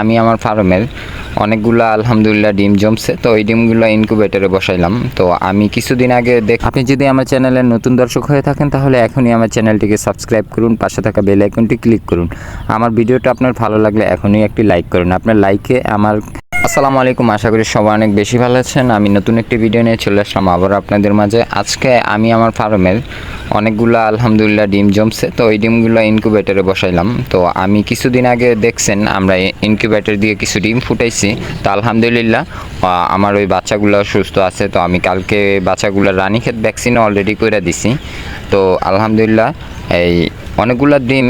আমি আমার ফার্মের অনেকগুলো আলহামদুলিল্লাহ ডিম জমছে, তো ওই ডিমগুলো ইনকুবেটারে বসাইলাম। তো আমি কিছুদিন আগে দেখ আপনি যদি আমার চ্যানেলের নতুন দর্শক হয়ে থাকেন, তাহলে এখনই আমার চ্যানেলটিকে সাবস্ক্রাইব করুন, পাশে থাকা বেল আইকনটি ক্লিক করুন। আমার ভিডিওটা আপনার ভালো লাগলে এখনই একটি লাইক করুন। আপনার লাইকে আমার আসসালামু আলাইকুম। আশা করি সবাই অনেক বেশি ভালো আছেন। আমি নতুন একটি ভিডিও নিয়ে চলে আসলাম। আবার আপনাদের মাঝে। আজকে আমি আমার ফার্মের অনেকগুলো আলহামদুলিল্লাহ ডিম জমছে। তো ওই ডিমগুলো ইনকিউবেটরে বসাইলাম। তো আমি কিছুদিন আগে দেখছেন, আমরা ইনকিউবেটর দিয়ে কিছু ডিম ফুটাইছি। তো আলহামদুলিল্লাহ আমার ওই বাচ্চাগুলো সুস্থ আছে। তো আমি কালকে বাচ্চাগুলো রানীক্ষেত ভ্যাকসিনও অলরেডি করে দিছি। তো আলহামদুলিল্লাহ, এই অনেকগুলো ডিম,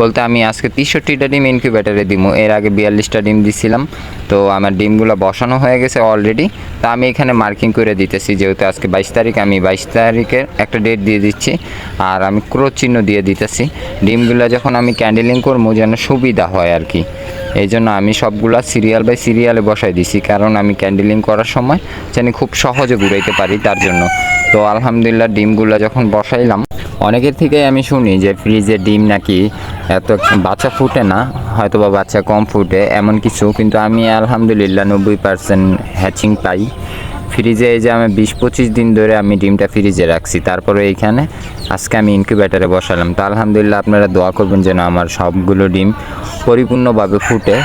বলতে আমি আজকে তেষট্টিটা ডিম ইনকিউবেটারে দিব এর আগে বিয়াল্লিশটা ডিম দিছিলাম। তো আমার ডিমগুলো বসানো হয়ে গেছে অলরেডি তা আমি এখানে মার্কিং করে দিতেছি, যেহেতু আজকে বাইশ তারিখ, আমি বাইশ তারিখের একটা ডেট দিয়ে দিচ্ছি। আর আমি ক্রোচ চিহ্ন দিয়ে দিতেছি। ডিমগুলো যখন আমি ক্যান্ডেলিং করব যেন সুবিধা হয় আর কি। এই জন্য আমি সবগুলা সিরিয়াল বাই সিরিয়ালে বসাই দিছি, কারণ আমি ক্যান্ডেলিং করার সময় যেন খুব সহজে ঘুরাইতে পারি তার জন্য। তো আলহামদুলিল্লাহ, ডিমগুলো যখন বসাইলাম অনেকের থেকে আমি শুনি যে ফ্রিজে ডিম নাকি এত বাচ্চা ফুটে না হয়তো বা বাচ্চা কম ফুটে, এমন কিছু। কিন্তু আমি আলহামদুলিল্লাহ নব্বই পার্সেন্ট হ্যাচিং পাই। ফ্রিজে এই যে আমি বিশ পঁচিশ দিন ধরে আমি ডিমটা ফ্রিজে রাখছি। তারপরে এইখানে আজকে আমি ইনকিউবেটারে বসালাম। তো আলহামদুলিল্লাহ আপনারা দোয়া করবেন যেন আমার সবগুলো ডিম পরিপূর্ণভাবে ফুটে।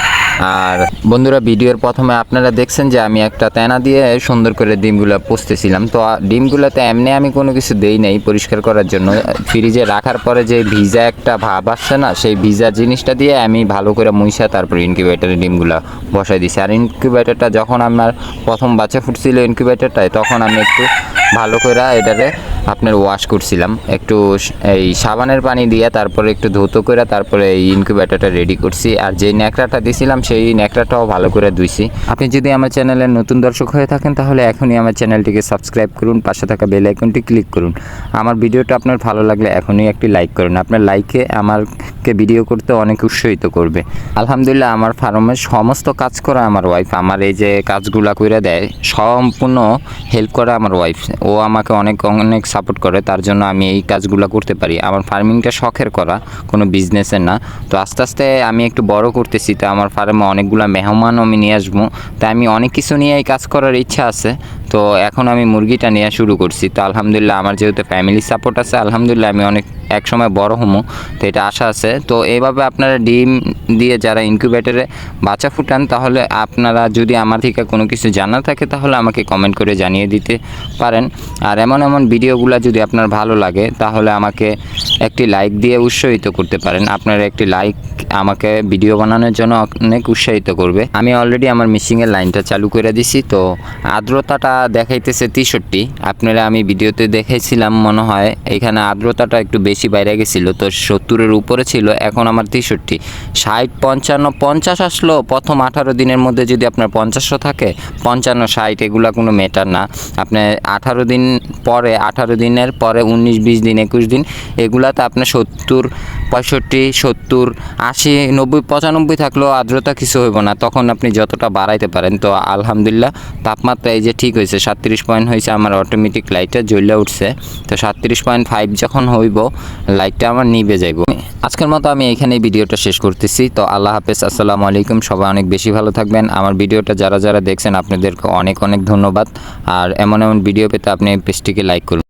আর বন্ধুরা, ভিডিওর প্রথমে আপনারা দেখছেন যে আমি একটা তেনা দিয়ে সুন্দর করে ডিমগুলো পুষতেছিলাম তো ডিমগুলোতে এমনি আমি কোনো কিছু দেই নাই পরিষ্কার করার জন্য। ফ্রিজে রাখার পরে যে ভিজা একটা ভাব আসছে না, সেই ভিজা জিনিসটা দিয়ে আমি ভালো করে মুইসা তারপর ইনকিউবেটারে ডিমগুলো বসাই দিছি। আর ইনকিউবেটারটা যখন আমার প্রথম বাচ্চা ফুটছিল ইনকিউবেটারটায়, তখন আমি একটু ভালো করে এটারে আপনার ওয়াশ করছিলাম। একটু এই সাবানের পানি দিয়ে তারপরে একটু ধুতো করে তারপরে এই ইনকিউবেটরটা রেডি করছি। আর যেই ন্যাকড়াটা দিছিলাম, সেই ন্যাকড়াটাও ভালো করে ধুইছি। আপনি যদি আমার চ্যানেলের নতুন দর্শক হয়ে থাকেন, তাহলে এখনই আমার চ্যানেলটিকে সাবস্ক্রাইব করুন, পাশে থাকা বেল আইকনটি ক্লিক করুন। আমার ভিডিওটা আপনার ভালো লাগলে এখনই একটি লাইক করুন। আপনার লাইকে আমারকে ভিডিও করতে অনেক উৎসাহিত করবে। আলহামদুলিল্লাহ, আমার ফার্মের সমস্ত কাজ করা আমার ওয়াইফ আমার এই যে কাজগুলা করে দেয়, সম্পূর্ণ হেল্প করে আমার ওয়াইফ ও আমাকে অনেক অনেক সাপোর্ট করে, তার জন্য আমি এই কাজগুলো করতে পারি। আমার ফার্মিংটা শখের করা, কোনো বিজনেসের না। তো আস্তে আস্তে আমি একটু বড় করতেছি, তো আমার ফার্মে অনেকগুলো মেহমান আমি নিয়ে আসব। তাই আমি অনেক কিছু নিয়ে এই কাজ করার ইচ্ছা আছে। তো এখন আমি মুরগিটা নেওয়া শুরু করছি। তো আলহামদুলিল্লাহ আমার যেহেতু ফ্যামিলি সাপোর্ট আছে, আলহামদুলিল্লাহ আমি অনেক এক সময় বড় হমো, তো এটা আশা আছে। তো এইভাবে আপনারা ডিম দিয়ে যারা ইনকিউবেটারে বাচ্চা ফুটান, তাহলে আপনারা যদি আমার থেকে কোনো কিছু জানা থাকে, তাহলে আমাকে কমেন্ট করে জানিয়ে দিতে পারেন। আর এমন এমন ভিডিওগুলো যদি আপনার ভালো লাগে, তাহলে আমাকে একটি লাইক দিয়ে উৎসাহিত করতে পারেন। আপনার একটি লাইক আমাকে ভিডিও বানানোর জন্য অনেক উৎসাহিত করবে। আমি অলরেডি আমার মিশিংয়ের লাইনটা চালু করে দিছি, তো আর্দ্রতাটা দেখাইতেছে তেষট্টি। আপনারা আমি ভিডিওতে দেখেছিলাম মনে হয় এখানে আর্দ্রতাটা একটু বেশি বাইরে গেছিল, তো সত্তরের উপরে ছিল, এখন আমার তেষট্টি। ষাট, পঞ্চান্ন, পঞ্চাশ আসলো, প্রথম আঠারো দিনের মধ্যে যদি আপনার পঞ্চাশশো থাকে, পঞ্চান্ন, ষাট, এগুলো কোনো মেটার না। আপনার আঠারো দিন পরে, আঠারো দিনের পরে, উনিশ, বিশ দিন, একুশ দিন, এগুলাতে আপনার সত্তর, পঁয়ষট্টি, সত্তর, আশি, নব্বই, পঁচানব্বই থাকলেও আর্দ্রতা কিছু হইব না, তখন আপনি যতটা বাড়াইতে পারেন, তো আলহামদুলিল্লাহ, তাপমাত্রা এই যে ঠিক হয়েছে সাতত্রিশ পয়েন্ট হয়েছে, আমার অটোমেটিক লাইটটা জ্বলে উঠছে। তো সাতত্রিশ পয়েন্ট ফাইভ যখন হইব লাইটটা আমার নিবে যাইব। আজকের মতো আমি এখানেই ভিডিওটা শেষ করতেছি। তো আল্লাহ হাফেজ, আসসালামু আলাইকুম। সবাই অনেক বেশি ভালো থাকবেন। আমার ভিডিওটা যারা যারা দেখছেন, আপনাদেরকে অনেক অনেক ধন্যবাদ। আর এমন এমন ভিডিও পেতে আপনি পেজটিকে লাইক করুন।